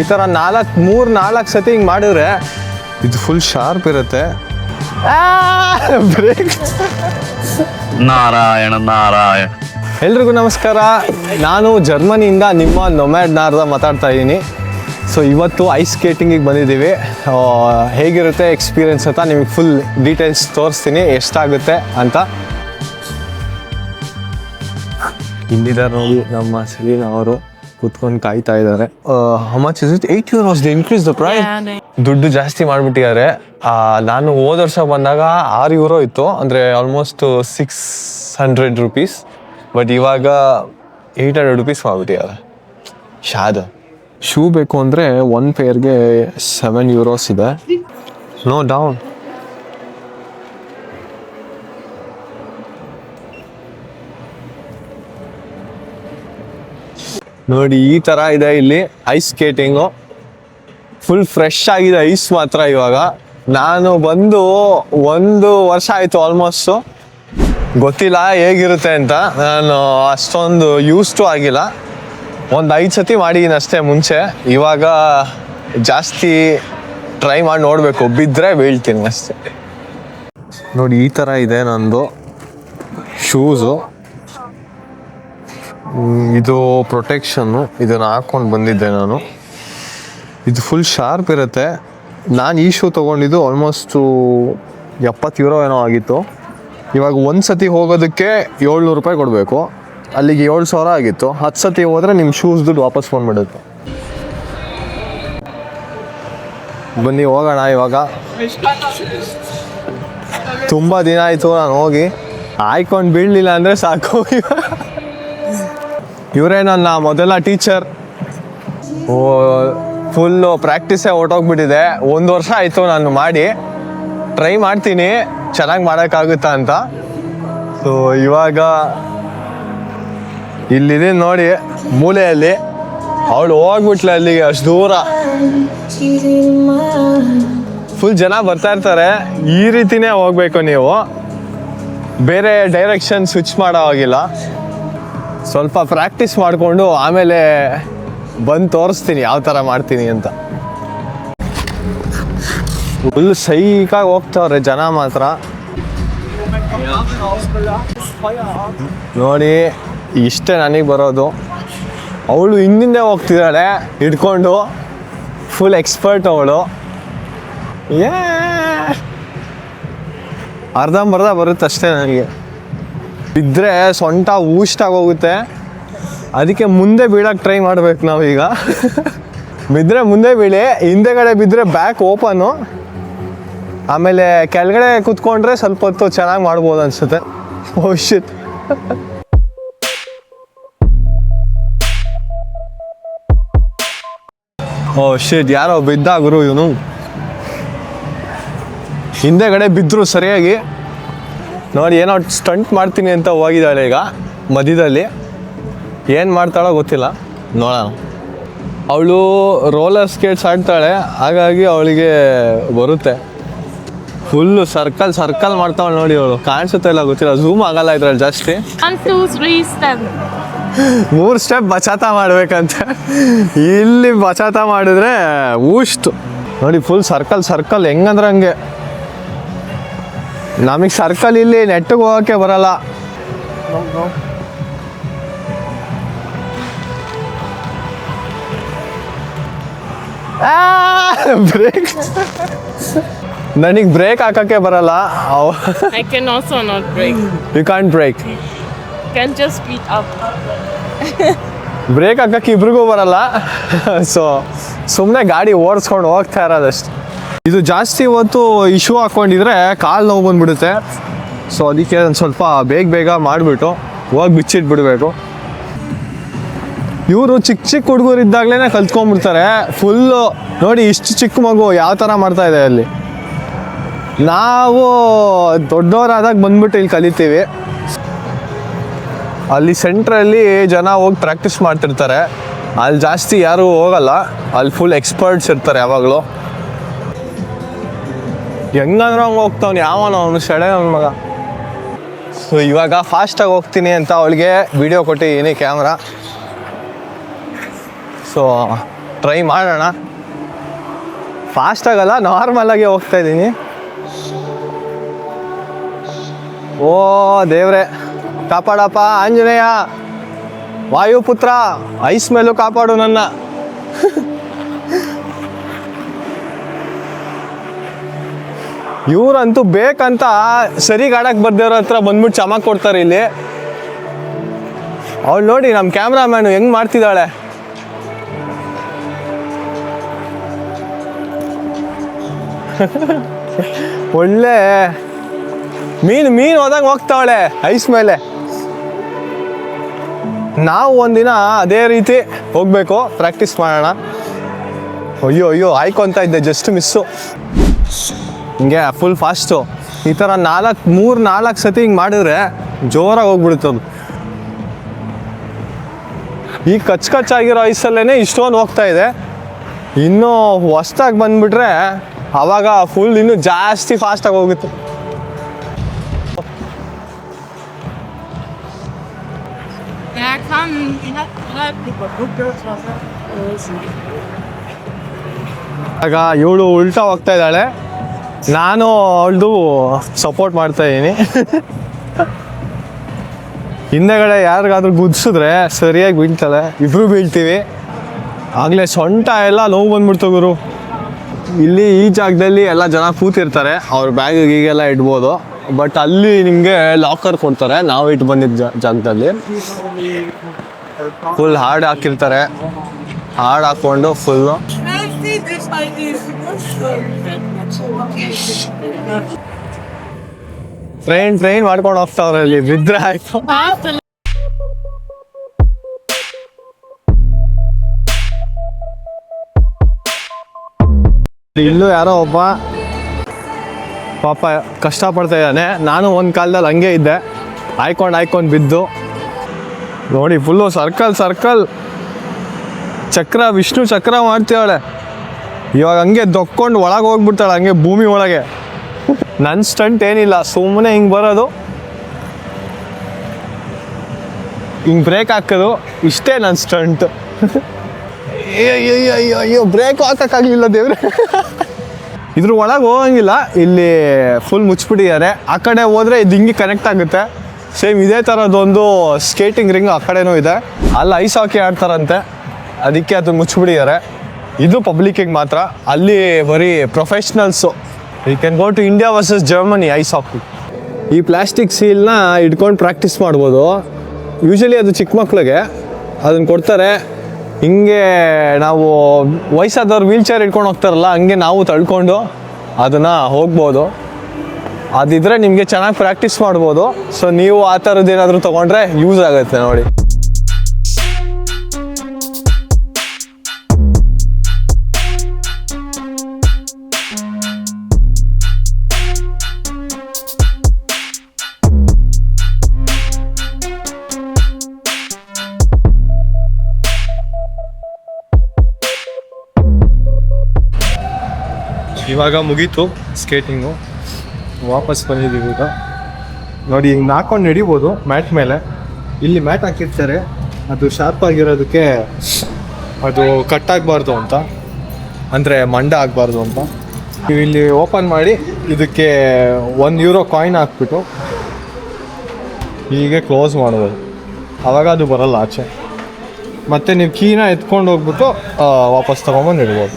ಈ ಥರ ನಾಲ್ಕು ಮೂರು ನಾಲ್ಕು ಸತಿ ಹಿಂಗೆ ಮಾಡಿದ್ರೆ ಇದು ಫುಲ್ ಶಾರ್ಪ್ ಇರುತ್ತೆ. ಬ್ರೇಕ್ ನಾರಾಯಣ ನಾರಾಯಣ. ಎಲ್ರಿಗೂ ನಮಸ್ಕಾರ. ನಾನು ಜರ್ಮನಿಯಿಂದ ನಿಮ್ಮ ನೊಮ್ಯಾಡ್ ನಾರ್ದ ಮಾತಾಡ್ತಾ ಇದ್ದೀನಿ. ಸೊ ಇವತ್ತು ಐಸ್ ಸ್ಕೇಟಿಂಗಿಗೆ ಬಂದಿದ್ದೀವಿ. ಹೇಗಿರುತ್ತೆ ಎಕ್ಸ್ಪೀರಿಯನ್ಸ್ ಅಂತ ನಿಮಗೆ ಫುಲ್ ಡೀಟೇಲ್ಸ್ ತೋರಿಸ್ತೀನಿ. ಎಷ್ಟಾಗುತ್ತೆ ಅಂತ. ಇಲ್ಲಿದ್ದಾರೆ ನೋಡಿ ನಮ್ಮ ಸಲೀನ್ ಅವರು. ಕುತ್ಕೊಂಡು ಕಾಯ್ತಾ ಇದ್ದಾರೆ. Much is it eight euros they increase the price ದುಡ್ಡು ಜಾಸ್ತಿ ಮಾಡಿಬಿಟ್ಟಿದ್ದಾರೆ. ನಾನು ಹೋದ ವರ್ಷ ಬಂದಾಗ ಆರು ಯೂರೋ ಇತ್ತು ಅಂದರೆ almost six hundred rupees but ಇವಾಗ ಏಯ್ಟ್ ಹಂಡ್ರೆಡ್ ರುಪೀಸ್ ಮಾಡಿಬಿಟ್ಟಿದ್ದಾರೆ. ಶಾದ ಶೂ ಬೇಕು ಅಂದರೆ ಒನ್ ಪೇರ್ಗೆ ಸೆವೆನ್ ಯೂರೋಸ್ ಇದೆ. ನೋ ಡೌನ್ ನೋಡಿ, ಈ ತರ ಇದೆ ಇಲ್ಲಿ ಐಸ್ ಸ್ಕೇಟಿಂಗು ಫುಲ್ ಫ್ರೆಶ್ ಆಗಿದೆ ಐಸ್ ಮಾತ್ರ ಇವಾಗ. ನಾನು ಬಂದು ಒಂದು ವರ್ಷ ಆಯ್ತು ಆಲ್ಮೋಸ್ಟ್ ಗೊತ್ತಿಲ್ಲ ಹೇಗಿರುತ್ತೆ ಅಂತ. ನಾನು ಅಷ್ಟೊಂದು ಯೂಸ್ಟು ಆಗಿಲ್ಲ. ಒಂದು ಐದು ಸತಿ ಮಾಡಿದ್ದೀನಿ ಅಷ್ಟೇ ಮುಂಚೆ. ಇವಾಗ ಜಾಸ್ತಿ ಟ್ರೈ ಮಾಡಿ ನೋಡಬೇಕು. ಬಿದ್ದರೆ ಬೀಳ್ತೀನಿ ಅಷ್ಟೇ. ನೋಡಿ, ಈ ಥರ ಇದೆ ನಂದು ಶೂಸು ಇದು ಪ್ರೊಟೆಕ್ಷನ್ನು ಇದನ್ನು ಹಾಕ್ಕೊಂಡು ಬಂದಿದ್ದೆ ನಾನು. ಇದು ಫುಲ್ ಶಾರ್ಪ್ ಇರುತ್ತೆ. ನಾನು ಈ ಶೂ ತೊಗೊಂಡಿದ್ದು ಆಲ್ಮೋಸ್ಟು ಎಪ್ಪತ್ತು ಯೂರೋ ಏನೋ ಆಗಿತ್ತು. ಇವಾಗ ಒಂದು ಸತಿ ಹೋಗೋದಕ್ಕೆ ಏಳ್ನೂರು ರೂಪಾಯಿ ಕೊಡಬೇಕು. ಅಲ್ಲಿಗೆ ಏಳು ಸಾವಿರ ಆಗಿತ್ತು. ಹತ್ತು ಸತಿ ಹೋದರೆ ನಿಮ್ಮ ಶೂಸ್ ದುಡ್ಡು ವಾಪಸ್ ಮಾಡುತ್ತೆ ಬನ್ನಿ, ಹೋಗೋಣ ಇವಾಗ. ತುಂಬ ದಿನ ಆಯಿತು, ನಾನು ಹೋಗಿ. ಆಯ್ಕೊಂಡು ಬೀಳಲಿಲ್ಲ ಅಂದರೆ ಸಾಕು. ಇವರೇ ನನ್ನ ಮೊದಲ ಟೀಚರ್. ಓ ಫುಲ್ಲು ಪ್ರಾಕ್ಟೀಸೇ ಹೊಟ್ಟೋಗ್ಬಿಟ್ಟಿದೆ ಒಂದು ವರ್ಷ ಆಯಿತು ನಾನು ಮಾಡಿ. ಟ್ರೈ ಮಾಡ್ತೀನಿ. ಚೆನ್ನಾಗಿ ಮಾಡೋಕ್ಕಾಗುತ್ತಾ ಅಂತ. ಸೊ ಇವಾಗ ಇಲ್ಲಿದೆ ನೋಡಿ, ಮೂಲೆಯಲ್ಲಿ. ಅವಳು ಹೋಗ್ಬಿಟ್ಲೆ ಅಲ್ಲಿಗೆ, ಅಷ್ಟು ದೂರ. ಫುಲ್ ಜನ ಬರ್ತಾ ಇರ್ತಾರೆ. ಈ ರೀತಿನೇ ಹೋಗ್ಬೇಕು ನೀವು. ಬೇರೆ ಡೈರೆಕ್ಷನ್ ಸ್ವಿಚ್ ಮಾಡೋ ಹಾಗಿಲ್ಲ. ಸ್ವಲ್ಪ ಪ್ರಾಕ್ಟೀಸ್ ಮಾಡಿಕೊಂಡು ಆಮೇಲೆ ಬಂದು ತೋರಿಸ್ತೀನಿ ಯಾವ ಥರ ಮಾಡ್ತೀನಿ ಅಂತ. ಫುಲ್ ಸೈಕಾಗಿ ಹೋಗ್ತಾವ್ರೆ ಜನ ಮಾತ್ರ. ನೋಡಿ, ಇಷ್ಟೇ ನನಗೆ ಬರೋದು. ಅವಳು ಹಿಂದಿಂದೆ ಹೋಗ್ತಿದ್ದಾಳೆ, ಹಿಡ್ಕೊಂಡು. ಫುಲ್ ಎಕ್ಸ್ಪರ್ಟ್ ಅವಳು. ಏ ಅರ್ಧಂಬರ್ಧ ಬರುತ್ತೆ ಅಷ್ಟೇ ನನಗೆ. ಬಿದ್ದರೆ ಸೊಂಟ ಊಷ್ಟಾಗಿ ಹೋಗುತ್ತೆ ಅದಕ್ಕೆ ಮುಂದೆ ಬೀಳಕ್ಕೆ ಟ್ರೈ ಮಾಡ್ಬೇಕು ನಾವೀಗ. ಬಿದ್ದರೆ ಮುಂದೆ ಬೀಳಿ, ಹಿಂದೆಗಡೆ ಬಿದ್ದರೆ ಬ್ಯಾಕ್ ಓಪನು ಆಮೇಲೆ ಕೆಳಗಡೆ ಕುತ್ಕೊಂಡ್ರೆ ಸ್ವಲ್ಪ ಹೊತ್ತು ಚೆನ್ನಾಗಿ ಮಾಡ್ಬೋದು ಅನ್ಸುತ್ತೆ. ಶಿಟ್ ಓ ಶಿಟ್ ಯಾರೋ ಬಿದ್ದ ಗುರು ಇವನು. ಹಿಂದೆಗಡೆ ಬಿದ್ದರು ಸರಿಯಾಗಿ. ನೋಡಿ ಏನೋ ಸ್ಟಂಟ್ ಮಾಡ್ತೀನಿ ಅಂತ ಹೋಗಿದ್ದಾಳೆ ಈಗ ಮಧ್ಯದಲ್ಲಿ. ಏನು ಮಾಡ್ತಾಳೋ ಗೊತ್ತಿಲ್ಲ. ನೋಡೋಣ. ಅವಳು ರೋಲರ್ ಸ್ಕೇಟ್ಸ್ ಆಡ್ತಾಳೆ ಹಾಗಾಗಿ ಅವಳಿಗೆ ಬರುತ್ತೆ. ಫುಲ್ಲು ಸರ್ಕಲ್ ಸರ್ಕಲ್ ಮಾಡ್ತಾವಳು ನೋಡಿ ಅವಳು. ಕಾಣಿಸುತ್ತೆ ಇಲ್ಲ ಗೊತ್ತಿಲ್ಲ. ಝೂಮ್ ಆಗಲ್ಲ ಇದ್ರಲ್ಲಿ ಜಾಸ್ತಿ. ಮೂರು ಸ್ಟೆಪ್ ಬಚಾತ ಮಾಡ್ಬೇಕಂತೆ. ಇಲ್ಲಿ ಬಚಾತ ಮಾಡಿದ್ರೆ ಊಷ್ಟು ನೋಡಿ ಫುಲ್ ಸರ್ಕಲ್ ಸರ್ಕಲ್ ಹೆಂಗಂದ್ರೆ ಹಂಗೆ. ನಮಗೆ ಸರ್ಕಲ್ ಇಲ್ಲಿ ನೆಟ್ಟಿಗೆ ಹೋಗೋಕ್ಕೆ ಬರಲ್ಲ. ಬ್ರೇಕ್ ನನಗೆ ಬ್ರೇಕ್ ಹಾಕಕ್ಕೆ ಬರಲ್ಲ. I can also not break you can break can just speed up break ಹಾಕಕ್ಕೆ ಇಬ್ರಿಗೂ ಬರಲ್ಲ. ಸೊ ಸುಮ್ಮನೆ ಗಾಡಿ ಓಡಿಸ್ಕೊಂಡು ಹೋಗ್ತಾ ಇರೋದಷ್ಟು. ಇದು ಜಾಸ್ತಿ ಹೊತ್ತು ಇಶ್ಯೂ ಹಾಕೊಂಡಿದ್ರೆ ಕಾಲು ನೋವು ಬಂದ್ಬಿಡುತ್ತೆ. ಸೊ ಅದಕ್ಕೆ ಒಂದು ಸ್ವಲ್ಪ ಬೇಗ ಬೇಗ ಮಾಡಿಬಿಟ್ಟು ಹೋಗಿ ಬಿಚ್ಚಿಟ್ಬಿಡ್ಬೇಕು. ಇವರು ಚಿಕ್ಕ ಚಿಕ್ಕ ಹುಡುಗರು ಇದ್ದಾಗಲೇ ಕಲ್ತ್ಕೊಂಡ್ಬಿಡ್ತಾರೆ ಫುಲ್ಲು ನೋಡಿ ಇಷ್ಟು ಚಿಕ್ಕ ಮಗು ಯಾವ ಥರ ಮಾಡ್ತಾ ಇದೆ ಅಲ್ಲಿ. ನಾವು ದೊಡ್ಡವರಾದಾಗ ಬಂದ್ಬಿಟ್ಟು ಇಲ್ಲಿ ಕಲಿತೀವಿ. ಅಲ್ಲಿ ಸೆಂಟ್ರಲ್ಲಿ ಜನ ಹೋಗಿ ಪ್ರಾಕ್ಟೀಸ್ ಮಾಡ್ತಿರ್ತಾರೆ. ಅಲ್ಲಿ ಜಾಸ್ತಿ ಯಾರು ಹೋಗಲ್ಲ. ಅಲ್ಲಿ ಫುಲ್ ಎಕ್ಸ್ಪರ್ಟ್ಸ್ ಇರ್ತಾರೆ ಯಾವಾಗಲೂ. ಹೆಂಗಂದ್ರೆ ಹಂಗೆ ಹೋಗ್ತಾವ್ನು? ಯಾವನ ಅವನು ಸೆಳೆ ಅವನ ಮಗ. ಸೊ ಇವಾಗ ಫಾಸ್ಟಾಗಿ ಹೋಗ್ತೀನಿ ಅಂತ ಅವಳಿಗೆ ವಿಡಿಯೋ ಕೊಟ್ಟಿದ್ದೀನಿ ಕ್ಯಾಮ್ರಾ ಸೊ ಟ್ರೈ ಮಾಡೋಣ. ಫಾಸ್ಟ್ ಆಗಲ್ಲ ನಾರ್ಮಲ್ ಆಗಿ ಹೋಗ್ತಾ ಇದ್ದೀನಿ. ಓ, ದೇವ್ರೆ. ಕಾಪಾಡಪ್ಪ, ಆಂಜನೇಯ. ವಾಯುಪುತ್ರ, ಐಸ್ ಮೇಲೂ ಕಾಪಾಡು ನನ್ನ. ಇವ್ರಂತೂ ಬೇಕಂತ ಸರಿ ಗಾಡಕ್ ಬರ್ದೇವ್ರ ಹತ್ರ ಬಂದ್ಬಿಟ್ಟು ಚಮಕ್ ಕೊಡ್ತಾರೆ ಇಲ್ಲಿ. ಅವಳು ನೋಡಿ ನಮ್ಮ ಕ್ಯಾಮ್ರಾಮ್ಯಾನು ಹೆಂಗ್ ಮಾಡ್ತಿದ್ದಾಳೆ. ಒಳ್ಳೆ ಮೀನು ಮೀನು ಹೋದಂಗೆ ಹೋಗ್ತಾವಳೆ ಐಸ್ ಮೇಲೆ. ನಾವು ಒಂದಿನ ಅದೇ ರೀತಿ ಹೋಗ್ಬೇಕು ಪ್ರಾಕ್ಟೀಸ್ ಮಾಡೋಣ. ಅಯ್ಯೋ ಅಯ್ಯೋ, ಆಯ್ಕೊಂತ ಇದ್ದೆ ಜಸ್ಟ್ ಮಿಸ್ಸು ಹಿಂಗೆ ಫುಲ್ ಫಾಸ್ಟು ಈ ಥರ ನಾಲ್ಕು ಮೂರು ನಾಲ್ಕು ಸತಿ ಹಿಂಗೆ ಮಾಡಿದ್ರೆ ಜೋರಾಗಿ ಹೋಗ್ಬಿಡುತ್ತೆ ಅದು. ಈ ಕಚ್ ಕಚ್ಚಾಗಿರೋ ಐಸಲ್ಲೇ ಇಷ್ಟೊಂದು ಹೋಗ್ತಾ ಇದೆ. ಇನ್ನೂ ಹೊಸ್ದಾಗಿ ಬಂದುಬಿಟ್ರೆ ಆವಾಗ ಫುಲ್ ಇನ್ನೂ ಜಾಸ್ತಿ ಫಾಸ್ಟಾಗಿ ಹೋಗುತ್ತೆ. ಆಗ ಇವಳು ಉಲ್ಟಾ ಹೋಗ್ತಾ ಇದ್ದಾಳೆ. ನಾನು ಅವಳದು ಸಪೋರ್ಟ್ ಮಾಡ್ತಾ ಇದ್ದೀನಿ ಹಿಂದೆಗಡೆ ಯಾರಿಗಾದ್ರೂ ಗುದ್ಸಿದ್ರೆ ಸರಿಯಾಗಿ ಬೀಳ್ತಾಳೆ ಇಬ್ರು ಬೀಳ್ತೀವಿ. ಆಗಲೇ ಸೊಂಟ ಎಲ್ಲ ನೋವು ಬಂದ್ಬಿಡ್ತು ಗುರು. ಇಲ್ಲಿ ಈ ಜಾಗದಲ್ಲಿ ಎಲ್ಲ ಜನ ಕೂತಿರ್ತಾರೆ. ಅವ್ರ ಬ್ಯಾಗ್ ಗೀಗೆಲ್ಲ ಇಡ್ಬೋದು. ಬಟ್ ಅಲ್ಲಿ ನಿಮಗೆ ಲಾಕರ್ ಕೊಡ್ತಾರೆ. ನಾವು ಇಟ್ಟು ಬಂದಿದ್ದ ಜಾಗದಲ್ಲಿ. ಫುಲ್ ಹಾರ್ಡ್ ಹಾಕಿರ್ತಾರೆ. ಹಾಡ್ ಹಾಕ್ಕೊಂಡು ಫುಲ್ಲು ಟ್ರೈನ್ ಟ್ರೈನ್ ಮಾಡ್ಕೊಂಡು ಹೋಗ್ತಾವ್ರೆ ಅಲ್ಲಿ. ಬಿದ್ರೆ ಆಯ್ತು. ಇಲ್ಲೂ ಯಾರೋ ಒಬ್ಬ ಪಾಪ ಕಷ್ಟಪಡ್ತಾ ಇದ್ದಾನೆ. ನಾನು ಒಂದು ಕಾಲದಲ್ಲಿ ಹಂಗೆ ಇದ್ದೆ. ಆಯ್ಕೊಂಡು ಆಯ್ಕೊಂಡು ಬಿದ್ದು. ನೋಡಿ ಫುಲ್ಲು ಸರ್ಕಲ್ ಸರ್ಕಲ್ ಚಕ್ರ, ವಿಷ್ಣು ಚಕ್ರ ಮಾಡ್ತೀವಳೆ ಇವಾಗ ಹಂಗೆ ದೊಕ್ಕೊಂಡು ಒಳಗೆ ಹೋಗ್ಬಿಡ್ತಾಳೆ, ಹಂಗೆ ಭೂಮಿ ಒಳಗೆ. ನನ್ನ ಸ್ಟಂಟ್ ಏನಿಲ್ಲ ಸುಮ್ಮನೆ ಹಿಂಗೆ ಬರೋದು. ಹಿಂಗೆ ಬ್ರೇಕ್ ಹಾಕೋದು, ಇಷ್ಟೇ ನನ್ನ ಸ್ಟಂಟ್ ಅಯ್ಯೋ ಅಯ್ಯೋ ಬ್ರೇಕ್ ಹಾಕೋಕ್ಕಾಗಲಿಲ್ಲ ದೇವ್ರೆ. ಇದ್ರ ಒಳಗೆ ಹೋಗಂಗಿಲ್ಲ, ಇಲ್ಲಿ ಫುಲ್ ಮುಚ್ಚಿಬಿಟ್ಟಿದ್ದಾರೆ ಆ ಕಡೆ ಹೋದರೆ ಇದು ಹಿಂಗೆ ಕನೆಕ್ಟ್ ಆಗುತ್ತೆ. ಸೇಮ್ ಇದೇ ಥರದೊಂದು ಸ್ಕೇಟಿಂಗ್ ರಿಂಗ್ ಆ ಕಡೆನೂ ಇದೆ. ಅಲ್ಲಿ ಐಸ್ ಹಾಕಿ ಆಡ್ತಾರಂತೆ. ಅದಕ್ಕೆ ಅದು ಮುಚ್ಚಿಬಿಟ್ಟಿದ್ದಾರೆ ಇದು ಪಬ್ಲಿಕ್ಕಿಗೆ ಮಾತ್ರ. ಅಲ್ಲಿ ಬರೀ professionals you can go to India versus Germany ice hockey ಈ ಪ್ಲಾಸ್ಟಿಕ್ ಸೀಲ್ನ ಇಟ್ಕೊಂಡು ಪ್ರಾಕ್ಟೀಸ್ ಮಾಡ್ಬೋದು. ಯೂಶಲಿ ಅದು ಚಿಕ್ಕ ಮಕ್ಳಿಗೆ. ಅದನ್ನು ಕೊಡ್ತಾರೆ. ಹಿಂಗೆ ನಾವು ವಯಸ್ಸಾದವ್ರು ವೀಲ್ ಚೇರ್ ಇಟ್ಕೊಂಡು ಹೋಗ್ತಾರಲ್ಲ, ಹಂಗೆ ನಾವು ತಳ್ಕೊಂಡು ಅದನ್ನು ಹೋಗ್ಬೋದು. ಅದಿದ್ರೆ ನಿಮಗೆ ಚೆನ್ನಾಗಿ ಪ್ರಾಕ್ಟೀಸ್ ಮಾಡ್ಬೋದು. ಸೊ ನೀವು ಆ ಥರದ್ದು ಏನಾದರೂ ತೊಗೊಂಡ್ರೆ ಯೂಸ್ ಆಗುತ್ತೆ ನೋಡಿ. ಇವಾಗ ಮುಗೀತು ಸ್ಕೇಟಿಂಗು. ವಾಪಸ್ ಬಂದಿದ್ದೀವಿ ಈಗ. ನೋಡಿ, ಹಿಂಗೆ ನಾಕೊಂಡು ನಡಿಬೋದು ಮ್ಯಾಟ್ ಮೇಲೆ. ಇಲ್ಲಿ ಮ್ಯಾಟ್ ಹಾಕಿರ್ತಾರೆ. ಅದು ಶಾರ್ಪ್ ಆಗಿರೋದಕ್ಕೆ ಅದು ಕಟ್ ಆಗಬಾರ್ದು ಅಂತ. ಅಂದರೆ ಮಂಡ ಆಗಬಾರ್ದು ಅಂತ. ನೀವು ಇಲ್ಲಿ ಓಪನ್ ಮಾಡಿ, ಇದಕ್ಕೆ ಒಂದು ಯೂರೋ ಕಾಯಿನ್ ಹಾಕ್ಬಿಟ್ಟು ಹೀಗೆ ಕ್ಲೋಸ್ ಮಾಡ್ಬೋದು. ಆವಾಗ ಅದು ಬರಲ್ಲ ಆಚೆ. ಮತ್ತು ನೀವು ಕೀನ ಎತ್ಕೊಂಡು ಹೋಗ್ಬಿಟ್ಟು ವಾಪಸ್ ತೊಗೊಂಬಂದು ಇಡ್ಬೋದು.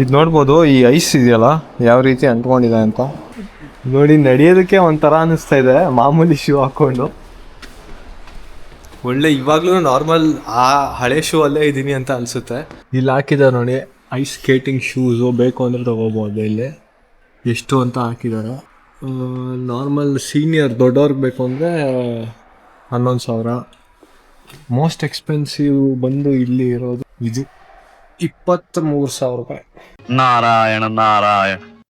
ಇದು ನೋಡ್ಬೋದು ಈ ಐಸ್ ಇದೆಯಲ್ಲ ಯಾವ ರೀತಿ ಅಂಟ್ಕೊಂಡಿದೆ ಅಂತ. ನೋಡಿ ನಡೆಯೋದಕ್ಕೆ ಒಂಥರ ಅನಿಸ್ತಾ ಇದೆ ಮಾಮೂಲಿ ಶೂ ಹಾಕೊಂಡು. ಒಳ್ಳೆ ಇವಾಗಲೂ ನಾರ್ಮಲ್ ಆ ಹಳೆ ಶೂ ಅಲ್ಲೇ ಇದ್ದೀನಿ ಅಂತ ಅನಿಸುತ್ತೆ. ಇಲ್ಲಿ ಹಾಕಿದ್ದಾರೆ ನೋಡಿ ಐಸ್ ಸ್ಕೇಟಿಂಗ್ ಶೂಸು ಬೇಕು ಅಂದರೆ ತೊಗೋಬೋದು ಇಲ್ಲಿ. ಎಷ್ಟು ಅಂತ ಹಾಕಿದ್ದಾರೆ. ನಾರ್ಮಲ್ ಸೀನಿಯರ್ ದೊಡ್ಡವ್ರಿಗೆ ಬೇಕು ಅಂದರೆ ಹನ್ನೊಂದು ಸಾವಿರ. ಮೋಸ್ಟ್ ಎಕ್ಸ್ಪೆನ್ಸಿವ್ ಬಂದು ಇಲ್ಲಿ ಇರೋದು ಇದು. ಇಪ್ಪತ್ತ್ಮೂರು ಸಾವಿರ ರೂಪಾಯಿ. ನಾರಾಯಣ ನಾರಾಯಣ.